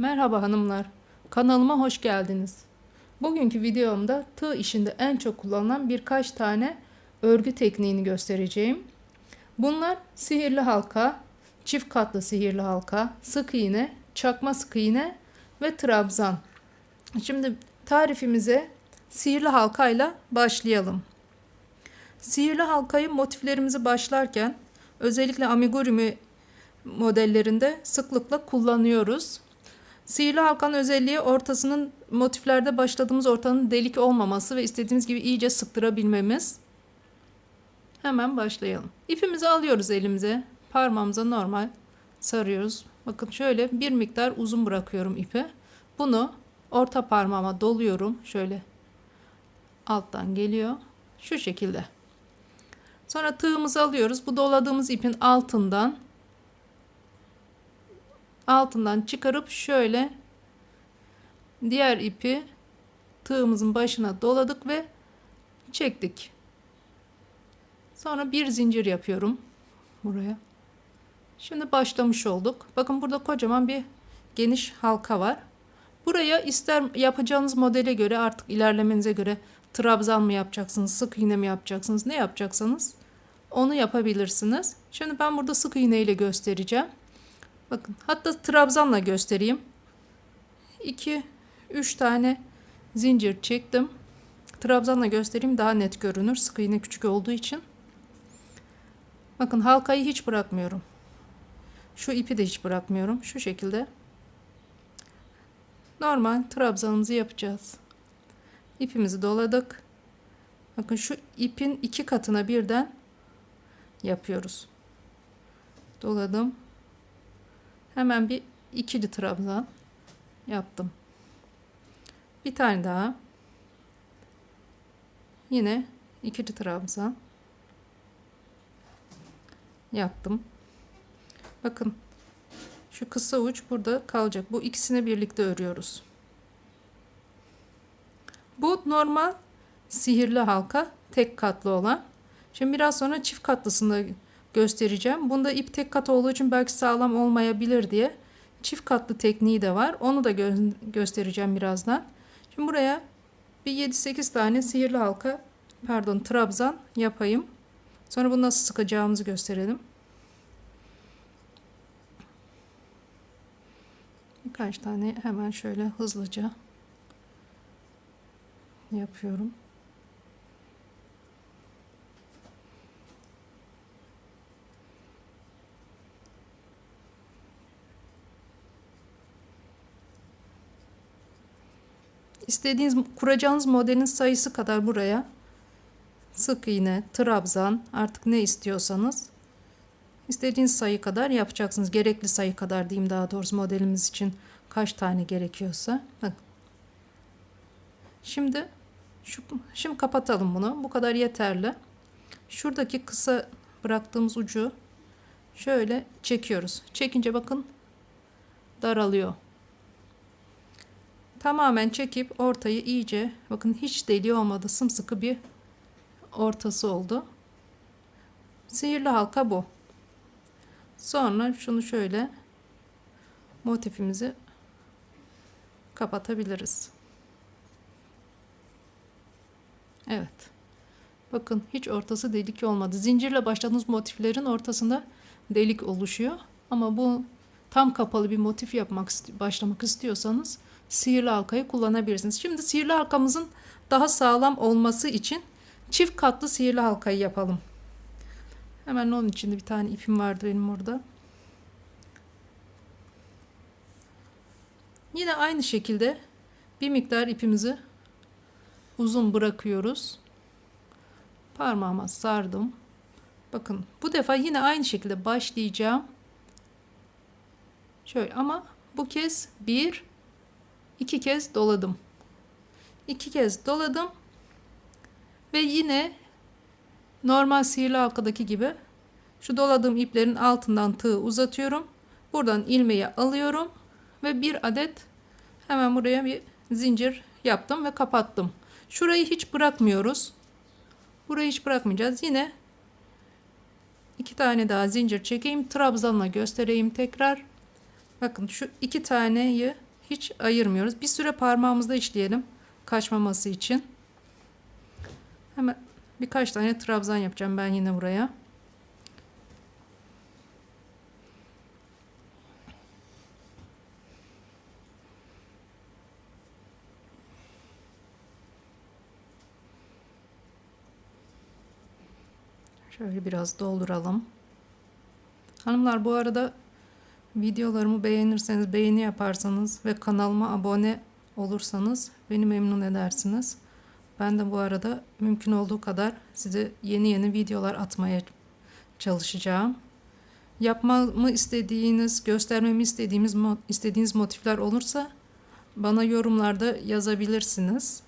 Merhaba hanımlar. Kanalıma hoş geldiniz. Bugünkü videomda tığ işinde en çok kullanılan birkaç tane örgü tekniğini göstereceğim. Bunlar sihirli halka, çift katlı sihirli halka, sık iğne, çakma sık iğne ve trabzan. Şimdi tarifimize sihirli halkayla başlayalım. Sihirli halkayı motiflerimizi başlarken özellikle amigurumi modellerinde sıklıkla kullanıyoruz. Sihirli halkanın özelliği ortasının motiflerde başladığımız ortanın delik olmaması ve istediğimiz gibi iyice sıktırabilmemiz. Hemen başlayalım. İpimizi alıyoruz elimize. Parmağımıza normal sarıyoruz. Bakın şöyle bir miktar uzun bırakıyorum ipi. Bunu orta parmağıma doluyorum. Şöyle alttan geliyor. Şu şekilde. Sonra tığımızı alıyoruz. Bu doladığımız ipin altından altından çıkarıp şöyle diğer ipi tığımızın başına doladık ve çektik. Sonra bir zincir yapıyorum buraya. Şimdi başlamış olduk. Bakın burada kocaman bir geniş halka var. Buraya ister yapacağınız modele göre artık ilerlemenize göre trabzan mı yapacaksınız, sık iğne mi yapacaksınız, ne yapacaksanız onu yapabilirsiniz. Şimdi ben burada sık iğne ile göstereceğim. Bakın hatta trabzanla göstereyim. 2 3 tane zincir çektim. Trabzanla göstereyim daha net görünür. Sık iğne küçük olduğu için. Bakın halkayı hiç bırakmıyorum. Şu ipi de hiç bırakmıyorum. Şu şekilde. Normal trabzanımızı yapacağız. İpimizi doladık. Bakın şu ipin iki katına birden yapıyoruz. Doladım. Hemen bir ikili trabzan yaptım. Bir tane daha. Yine ikili trabzan yaptım. Bakın şu kısa uç burada kalacak. Bu ikisini birlikte örüyoruz. Bu normal sihirli halka tek katlı olan. Şimdi biraz sonra çift katlısını göstereceğim. Bunda ip tek kat olduğu için belki sağlam olmayabilir diye çift katlı tekniği de var. Onu da gö göstereceğim birazdan. Şimdi buraya bir 7-8 tane sihirli halka pardon trabzan yapayım. Sonra bunu nasıl sıkacağımızı gösterelim. Birkaç tane hemen şöyle hızlıca yapıyorum. İstediğiniz kuracağınız modelin sayısı kadar buraya sık iğne, trabzan artık ne istiyorsanız istediğiniz sayı kadar yapacaksınız. Gerekli sayı kadar diyeyim daha doğrusu modelimiz için kaç tane gerekiyorsa. Bak. Şimdi şu şimdi kapatalım bunu. Bu kadar yeterli. Şuradaki kısa bıraktığımız ucu şöyle çekiyoruz. Çekince bakın daralıyor. Tamamen çekip ortayı iyice bakın hiç deliği olmadı. Sımsıkı bir ortası oldu. Sihirli halka bu. Sonra şunu şöyle motifimizi kapatabiliriz. Evet. Bakın hiç ortası delik olmadı. Zincirle başladığınız motiflerin ortasında delik oluşuyor. Ama bu tam kapalı bir motif yapmak başlamak istiyorsanız sihirli halkayı kullanabilirsiniz. Şimdi sihirli halkamızın daha sağlam olması için çift katlı sihirli halkayı yapalım. Hemen onun için de bir tane ipim vardı benim orada. Yine aynı şekilde bir miktar ipimizi uzun bırakıyoruz. Parmağıma sardım. Bakın bu defa yine aynı şekilde başlayacağım. Şöyle ama bu kez bir iki kez doladım. İki kez doladım. Ve yine normal sihirli halkadaki gibi şu doladığım iplerin altından tığı uzatıyorum. Buradan ilmeği alıyorum ve bir adet hemen buraya bir zincir yaptım ve kapattım. Şurayı hiç bırakmıyoruz. Burayı hiç bırakmayacağız. Yine iki tane daha zincir çekeyim. Trabzanla göstereyim tekrar. Bakın şu iki taneyi hiç ayırmıyoruz. Bir süre parmağımızda işleyelim kaçmaması için. Hemen birkaç tane trabzan yapacağım ben yine buraya. Şöyle biraz dolduralım. Hanımlar bu arada videolarımı beğenirseniz, beğeni yaparsanız ve kanalıma abone olursanız beni memnun edersiniz. Ben de bu arada mümkün olduğu kadar size yeni yeni videolar atmaya çalışacağım. Yapmamı istediğiniz, göstermemi istediğimiz istediğiniz motifler olursa bana yorumlarda yazabilirsiniz.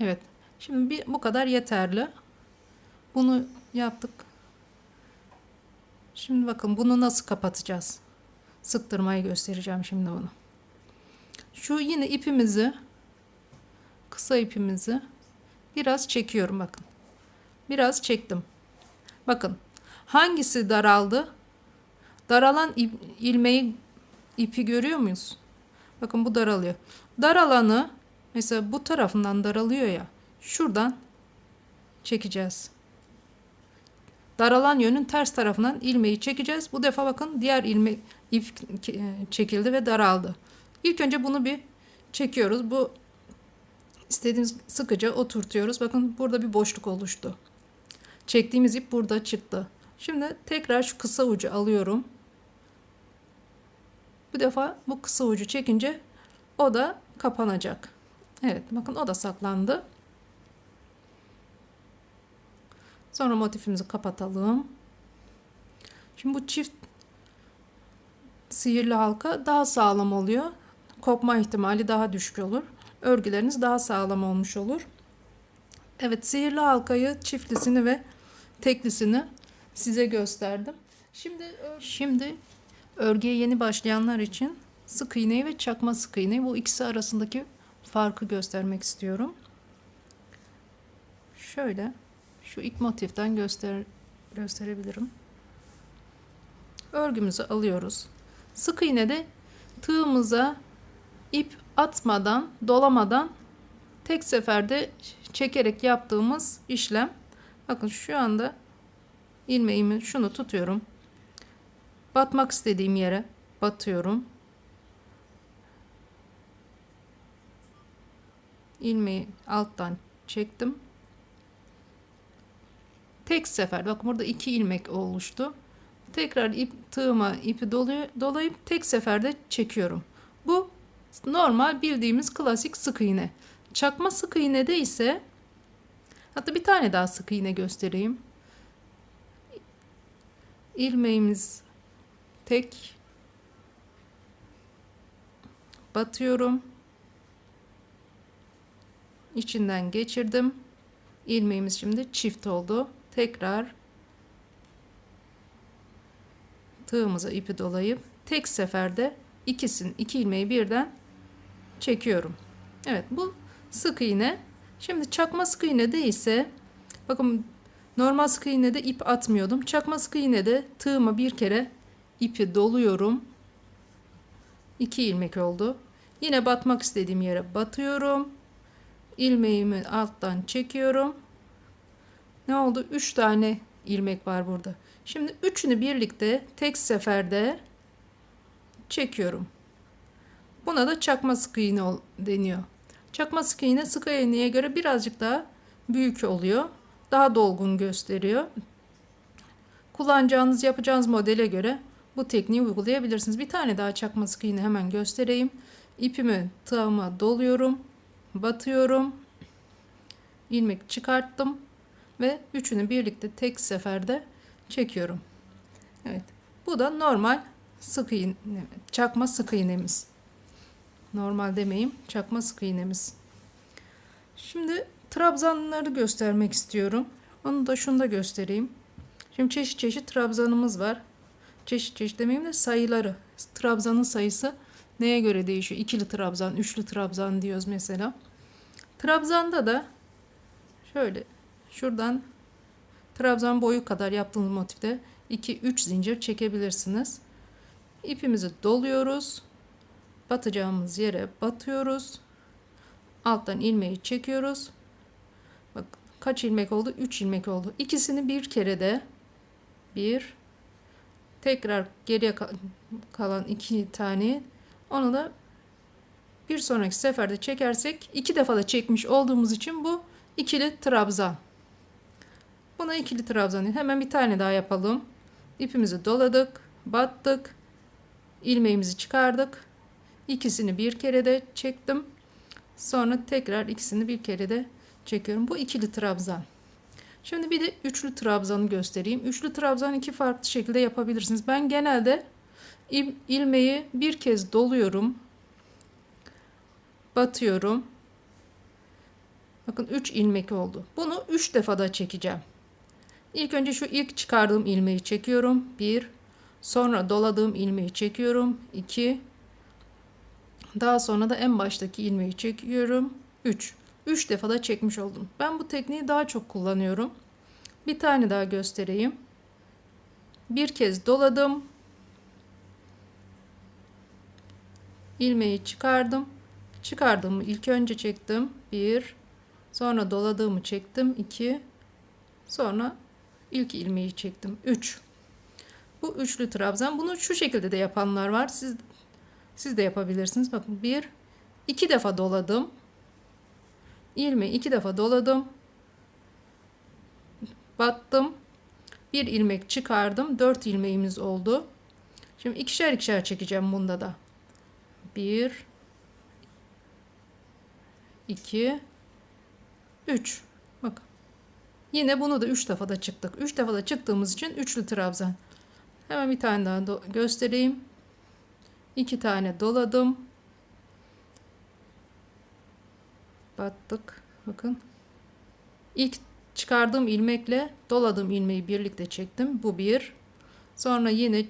Evet. Şimdi bir, bu kadar yeterli. Bunu yaptık. Şimdi bakın bunu nasıl kapatacağız? Sıktırmayı göstereceğim şimdi onu. Şu yine ipimizi kısa ipimizi biraz çekiyorum bakın. Biraz çektim. Bakın hangisi daraldı? Daralan ip, ilmeği ipi görüyor muyuz? Bakın bu daralıyor. Daralanı mesela bu tarafından daralıyor ya. Şuradan çekeceğiz. Daralan yönün ters tarafından ilmeği çekeceğiz. Bu defa bakın diğer ilmek ip çekildi ve daraldı. İlk önce bunu bir çekiyoruz. Bu istediğimiz sıkıca oturtuyoruz. Bakın burada bir boşluk oluştu. Çektiğimiz ip burada çıktı. Şimdi tekrar şu kısa ucu alıyorum. Bu defa bu kısa ucu çekince o da kapanacak. Evet bakın o da saklandı. Sonra motifimizi kapatalım. Şimdi bu çift sihirli halka daha sağlam oluyor. Kopma ihtimali daha düşük olur. Örgüleriniz daha sağlam olmuş olur. Evet sihirli halkayı çiftlisini ve teklisini size gösterdim. Şimdi şimdi örgüye yeni başlayanlar için sık iğneyi ve çakma sık iğneyi bu ikisi arasındaki farkı göstermek istiyorum. Şöyle şu ilk motiften göster gösterebilirim. Örgümüzü alıyoruz. Sık iğne de tığımıza ip atmadan, dolamadan tek seferde çekerek yaptığımız işlem. Bakın şu anda ilmeğimi şunu tutuyorum. Batmak istediğim yere batıyorum. ilmeği alttan çektim. Tek sefer bakın burada iki ilmek oluştu. Tekrar ip tığıma ipi dolayıp tek seferde çekiyorum. Bu normal bildiğimiz klasik sık iğne. Çakma sık iğnede ise hatta bir tane daha sık iğne göstereyim. İlmeğimiz tek batıyorum. İçinden geçirdim. İlmeğimiz şimdi çift oldu. Tekrar tığımıza ipi dolayıp tek seferde ikisini iki ilmeği birden çekiyorum. Evet bu sık iğne. Şimdi çakma sık iğne de ise bakın normal sık iğne de ip atmıyordum. Çakma sık iğne de tığıma bir kere ipi doluyorum. 2 ilmek oldu. Yine batmak istediğim yere batıyorum. İlmeğimi alttan çekiyorum. Ne oldu? 3 tane ilmek var burada. Şimdi üçünü birlikte tek seferde çekiyorum. Buna da çakma sık iğne deniyor. Çakma sık iğne sık iğneye göre birazcık daha büyük oluyor. Daha dolgun gösteriyor. Kullanacağınız, yapacağınız modele göre bu tekniği uygulayabilirsiniz. Bir tane daha çakma sık iğne hemen göstereyim. İpimi tığıma doluyorum. Batıyorum. ilmek çıkarttım ve üçünü birlikte tek seferde çekiyorum. Evet. Bu da normal sık iğne, çakma sık iğnemiz. Normal demeyeyim, çakma sık iğnemiz. Şimdi trabzanları göstermek istiyorum. Onu da şunu da göstereyim. Şimdi çeşit çeşit trabzanımız var. Çeşit çeşit demeyeyim de sayıları. Trabzanın sayısı neye göre değişiyor? İkili trabzan, üçlü trabzan diyoruz mesela. Trabzanda da şöyle şuradan trabzan boyu kadar yaptığınız motifte 2-3 zincir çekebilirsiniz. ipimizi doluyoruz. Batacağımız yere batıyoruz. Alttan ilmeği çekiyoruz. Bak kaç ilmek oldu? 3 ilmek oldu. İkisini bir kere de bir tekrar geriye kalan iki tane onu da bir sonraki seferde çekersek iki defa da çekmiş olduğumuz için bu ikili trabzan. Buna ikili trabzan. Hemen bir tane daha yapalım. İpimizi doladık, battık. ilmeğimizi çıkardık. İkisini bir kere de çektim. Sonra tekrar ikisini bir kere de çekiyorum. Bu ikili trabzan. Şimdi bir de üçlü trabzanı göstereyim. Üçlü trabzan iki farklı şekilde yapabilirsiniz. Ben genelde il, ilmeği bir kez doluyorum. Batıyorum. Bakın 3 ilmek oldu. Bunu 3 defa da çekeceğim. İlk önce şu ilk çıkardığım ilmeği çekiyorum. 1 Sonra doladığım ilmeği çekiyorum. 2 Daha sonra da en baştaki ilmeği çekiyorum. 3 3 defa da çekmiş oldum. Ben bu tekniği daha çok kullanıyorum. Bir tane daha göstereyim. Bir kez doladım. ilmeği çıkardım. Çıkardığımı ilk önce çektim. 1 Sonra doladığımı çektim. 2 Sonra ilk ilmeği çektim. 3 Bu üçlü trabzan. Bunu şu şekilde de yapanlar var. Siz siz de yapabilirsiniz. Bakın 1 2 defa doladım. ilmeği iki defa doladım. Battım. Bir ilmek çıkardım. 4 ilmeğimiz oldu. Şimdi ikişer ikişer çekeceğim bunda da. 1 2 3 Bak. Yine bunu da 3 defa da çıktık. 3 defa da çıktığımız için üçlü trabzan. Hemen bir tane daha göstereyim. 2 tane doladım. Battık. Bakın. İlk çıkardığım ilmekle doladığım ilmeği birlikte çektim. Bu bir. Sonra yine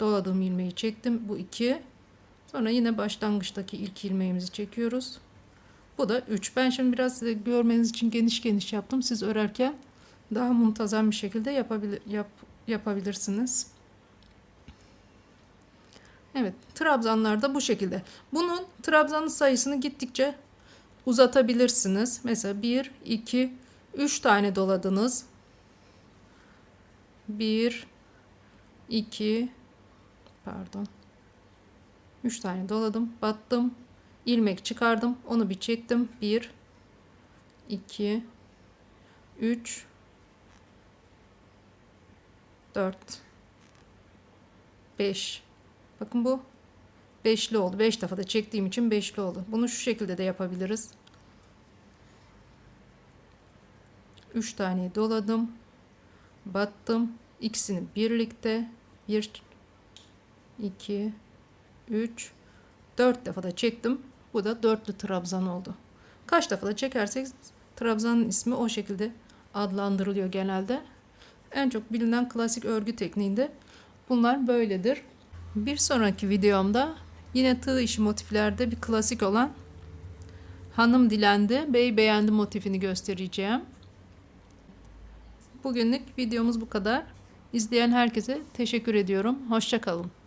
doladığım ilmeği çektim. Bu iki. Sonra yine başlangıçtaki ilk ilmeğimizi çekiyoruz. Bu da 3. Ben şimdi biraz size görmeniz için geniş geniş yaptım. Siz örerken daha muntazam bir şekilde yapabilir, yap, yapabilirsiniz. Evet, trabzanlar da bu şekilde. Bunun trabzanın sayısını gittikçe uzatabilirsiniz. Mesela 1, 2, 3 tane doladınız. 1, 2, pardon. 3 tane doladım, battım, ilmek çıkardım, onu bir çektim. 1 2 3 4 5 Bakın bu beşli oldu. 5 beş defa da çektiğim için beşli oldu. Bunu şu şekilde de yapabiliriz. 3 tane doladım. Battım. İkisini birlikte 1 2 3 4 defa da çektim. Bu da dörtlü trabzan oldu. Kaç defa da çekersek trabzanın ismi o şekilde adlandırılıyor genelde. En çok bilinen klasik örgü tekniğinde bunlar böyledir. Bir sonraki videomda yine tığ işi motiflerde bir klasik olan hanım dilendi, bey beğendi motifini göstereceğim. Bugünlük videomuz bu kadar. İzleyen herkese teşekkür ediyorum. Hoşçakalın.